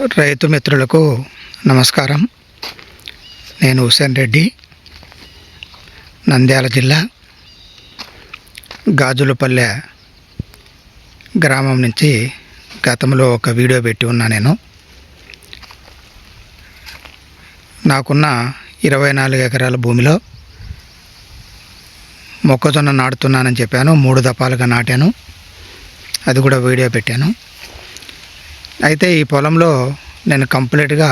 రైతు మిత్రులకు నమస్కారం. నేను హుసేన్ రెడ్డి నంద్యాల జిల్లా గాజులపల్లె గ్రామం నుంచి గతంలో ఒక వీడియో పెట్టి ఉన్నా నేను. నాకున్న ఇరవై నాలుగు ఎకరాల భూమిలో మొక్కజొన్న నాటుతున్నానని చెప్పాను మూడు దపాలుగా నాటాను. అది కూడా వీడియో పెట్టాను. అయితే ఈ పొలంలో నేను కంప్లీట్గా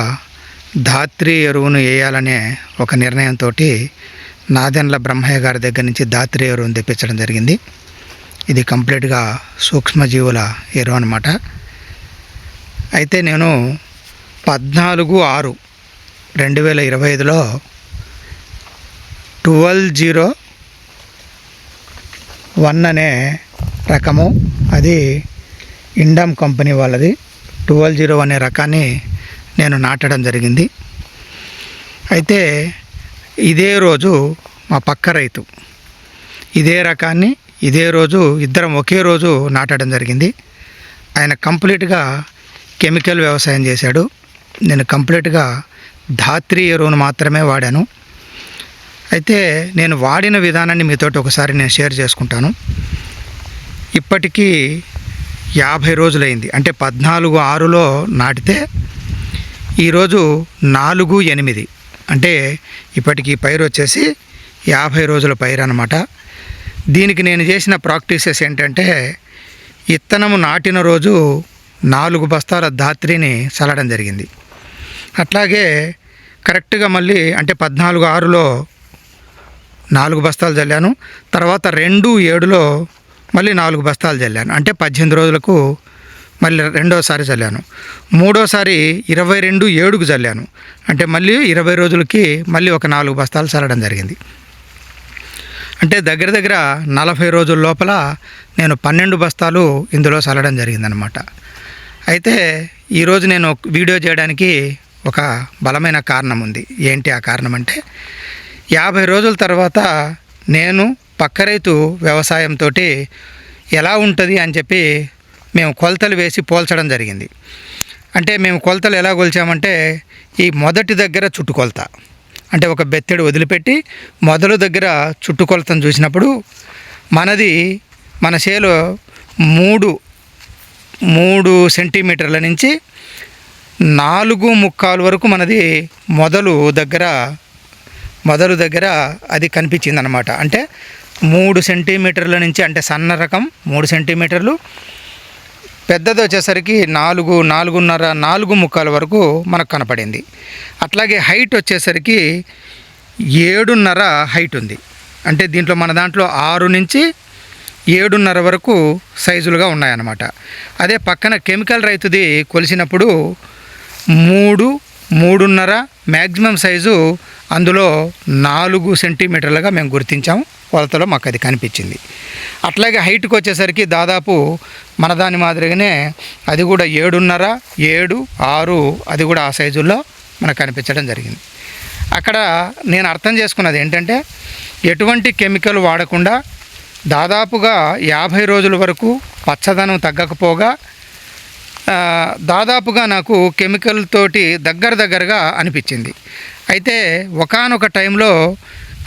ధాత్రి ఎరువును వేయాలనే ఒక నిర్ణయంతో నాదెన్ల బ్రహ్మయ్య గారి దగ్గర నుంచి ధాత్రి ఎరువును తెప్పించడం జరిగింది. ఇది కంప్లీట్గా సూక్ష్మజీవుల ఎరువు అనమాట అయితే నేను పద్నాలుగు ఆరు రెండు వేల ఇరవై ఐదులో ట్వెల్వ్ జీరో వన్ అనే రకము అది ఇండమ్ కంపెనీ వాళ్ళది. ట్వెల్వ్ జీరో అనే రకాన్ని నేను నాటడం జరిగింది. అయితే ఇదే రోజు మా పక్క రైతు ఇదే రకాన్ని ఇదే రోజు ఇద్దరం ఒకే రోజు నాటడం జరిగింది. ఆయన కంప్లీట్గా కెమికల్ వ్యవసాయం చేశాడు. నేను కంప్లీట్గా ధాత్రి ఎరువును మాత్రమే వాడాను. అయితే నేను వాడిన విధానాన్ని మీతోటి ఒకసారి నేను షేర్ చేసుకుంటాను. ఇప్పటికీ యాభై రోజులైంది. అంటే పద్నాలుగు ఆరులో నాటితే ఈరోజు నాలుగు ఎనిమిది. అంటే ఇప్పటికి పైరు వచ్చేసి యాభై రోజుల పైరు అనమాట దీనికి నేను చేసిన ప్రాక్టీసెస్ ఏంటంటే ఇత్తనము నాటిన రోజు నాలుగు బస్తాల ధాత్రిని చల్లడం జరిగింది. అట్లాగే కరెక్ట్గా మళ్ళీ అంటే పద్నాలుగు ఆరులో నాలుగు బస్తాలు చల్లాను. తర్వాత రెండు ఏడులో మళ్ళీ నాలుగు బస్తాలు చల్లాను. అంటే పద్దెనిమిది రోజులకు మళ్ళీ రెండోసారి చల్లాను. మూడోసారి ఇరవై రెండు ఏడుకు చల్లాను. అంటే మళ్ళీ ఇరవై రోజులకి మళ్ళీ ఒక నాలుగు బస్తాలు చల్లడం జరిగింది. అంటే దగ్గర దగ్గర నలభై రోజుల లోపల నేను పన్నెండు బస్తాలు ఇందులో చల్లడం జరిగిందనమాట అయితే ఈరోజు నేను వీడియో చేయడానికి ఒక బలమైన కారణం ఉంది. ఏంటి ఆ కారణం అంటే యాభై రోజుల తర్వాత నేను పక్క రైతు వ్యవసాయంతో ఎలా ఉంటుంది అని చెప్పి మేము కొలతలు వేసి పోల్చడం జరిగింది. అంటే మేము కొలతలు ఎలా కొలిచామంటే ఈ మొదటి దగ్గర చుట్టుకొలత అంటే ఒక బెత్తెడు వదిలిపెట్టి మొదలు దగ్గర చుట్టుకొలతను చూసినప్పుడు మనది మన చేలో మూడు మూడు సెంటీమీటర్ల నుంచి నాలుగు ముక్కాలు వరకు మనది మొదలు దగ్గర మొదలు దగ్గర అది కనిపించింది అనమాట అంటే మూడు సెంటీమీటర్ల నుంచి అంటే సన్న రకం మూడు సెంటీమీటర్లు. పెద్దది వచ్చేసరికి నాలుగు నాలుగున్నర నాలుగు ముక్కాల వరకు మనకు కనపడింది. అట్లాగే హైట్ వచ్చేసరికి ఏడున్నర హైట్ ఉంది. అంటే దీంట్లో మన దాంట్లో ఆరు నుంచి ఏడున్నర వరకు సైజులుగా ఉన్నాయన్నమాట. అదే పక్కన కెమికల్ రైతుది కొలిసినప్పుడు మూడు మూడున్నర మ్యాక్సిమం సైజు అందులో నాలుగు సెంటీమీటర్లుగా మేము గుర్తించాము. కొలతలో మాకు అది కనిపించింది. అట్లాగే హైట్కి వచ్చేసరికి దాదాపు మన దాని మాదిరిగానే అది కూడా ఏడున్నర ఏడు ఆరు అది కూడా ఆ సైజుల్లో మనకు కనిపించడం జరిగింది. అక్కడ నేను అర్థం చేసుకున్నది ఏంటంటే ఎటువంటి కెమికల్ వాడకుండా దాదాపుగా యాభై రోజుల వరకు పచ్చదనం తగ్గకపోగా దాదాపుగా నాకు కెమికల్ తోటి దగ్గర దగ్గరగా అనిపించింది. అయితే ఒకానొక టైంలో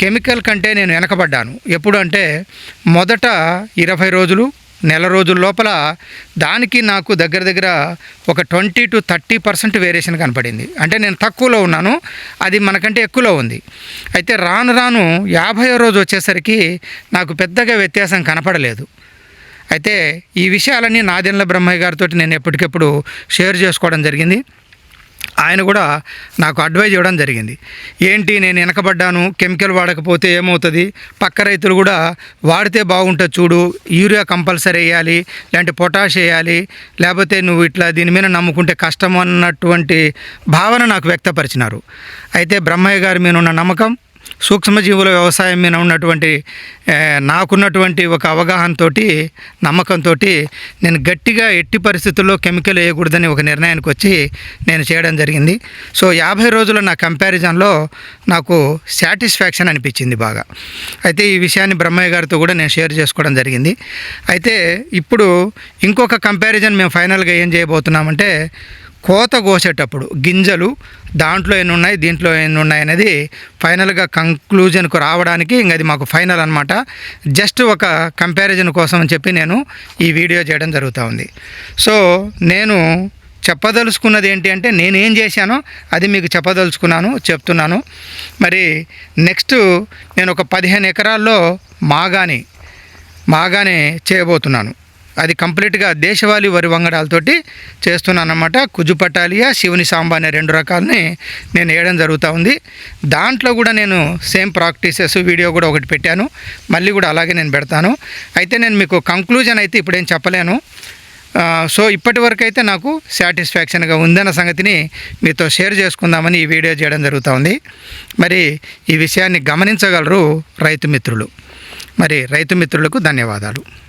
కెమికల్ కంటే నేను వెనకబడ్డాను. ఎప్పుడంటే మొదట ఇరవై రోజులు నెల రోజుల లోపల దానికి నాకు దగ్గర దగ్గర ఒక twenty to thirty percent variation కనపడింది. అంటే నేను తక్కువలో ఉన్నాను అది మనకంటే ఎక్కువలో ఉంది. అయితే రాను రాను యాభై రోజు వచ్చేసరికి నాకు పెద్దగా వ్యత్యాసం కనపడలేదు. అయితే ఈ విషయాలన్నీ నాదెన్ల బ్రహ్మయ్య గారితో నేను ఎప్పటికెప్పుడు షేర్ చేసుకోవడం జరిగింది. ఆయన కూడా నాకు అడ్వైజ్ ఇవ్వడం జరిగింది. ఏంటి నేను వెనకబడ్డాను కెమికల్ వాడకపోతే ఏమవుతుంది? పక్క రైతులు కూడా వాడితే బాగుంటుంది చూడు యూరియా కంపల్సరీ వేయాలి లేదంటే పొటాష్ వేయాలి లేకపోతే నువ్వు ఇట్లా దీని మీద నమ్ముకుంటే కష్టం అన్నటువంటి భావన నాకు వ్యక్తపరిచినారు. అయితే బ్రహ్మయ్య గారి మీద ఉన్న నమ్మకం సూక్ష్మజీవుల వ్యవసాయం మీద ఉన్నటువంటి నాకున్నటువంటి ఒక అవగాహనతో నమ్మకంతో నేను గట్టిగా ఎట్టి పరిస్థితుల్లో కెమికల్ వేయకూడదని ఒక నిర్ణయానికి వచ్చి నేను చేయడం జరిగింది. సో యాభై రోజుల నా కంపారిజన్లో నాకు సాటిస్ఫాక్షన్ అనిపించింది బాగా. అయితే ఈ విషయాన్ని బ్రహ్మయ్య గారితో కూడా నేను షేర్ చేసుకోవడం జరిగింది. అయితే ఇప్పుడు ఇంకొక కంపారిజన్ మేము ఫైనల్గా ఏం చేయబోతున్నామంటే కోత కోసేటప్పుడు గింజలు దాంట్లో ఎన్ని ఉన్నాయి దీంట్లో ఎన్ని ఉన్నాయి అనేది ఫైనల్గా కంక్లూజన్కు రావడానికి ఇంక అది మాకు ఫైనల్ అనమాట జస్ట్ ఒక కంపారిజన్ కోసం అని చెప్పి నేను ఈ వీడియో చేయడం జరుగుతూ ఉంది. సో నేను చెప్పదలుచుకున్నది ఏంటి అంటే నేనేం చేశానో అది మీకు చెప్పదలుచుకున్నాను చెప్తున్నాను. మరి నెక్స్ట్ నేను ఒక పదిహేను ఎకరాల్లో మాగాని మాగానే చేయబోతున్నాను. అది కంప్లీట్గా దేశవాళీ వరి వంగడాలతోటి చేస్తున్నాను అనమాట కుజుపటాలియా శివుని సాంబ అనే రెండు రకాలని నేను వేయడం జరుగుతూ ఉంది. దాంట్లో కూడా నేను సేమ్ ప్రాక్టీసెస్ వీడియో కూడా ఒకటి పెట్టాను. మళ్ళీ కూడా అలాగే నేను పెడతాను. అయితే నేను మీకు కంక్లూజన్ అయితే ఇప్పుడేం చెప్పలేను. సో ఇప్పటి వరకు అయితే నాకు సాటిస్ఫాక్షన్గా ఉందన్న సంగతిని మీతో షేర్ చేసుకుందామని ఈ వీడియో చేయడం జరుగుతూ ఉంది. మరి ఈ విషయాన్ని గమనించగలరు రైతు మిత్రులు. మరి రైతు మిత్రులకు ధన్యవాదాలు.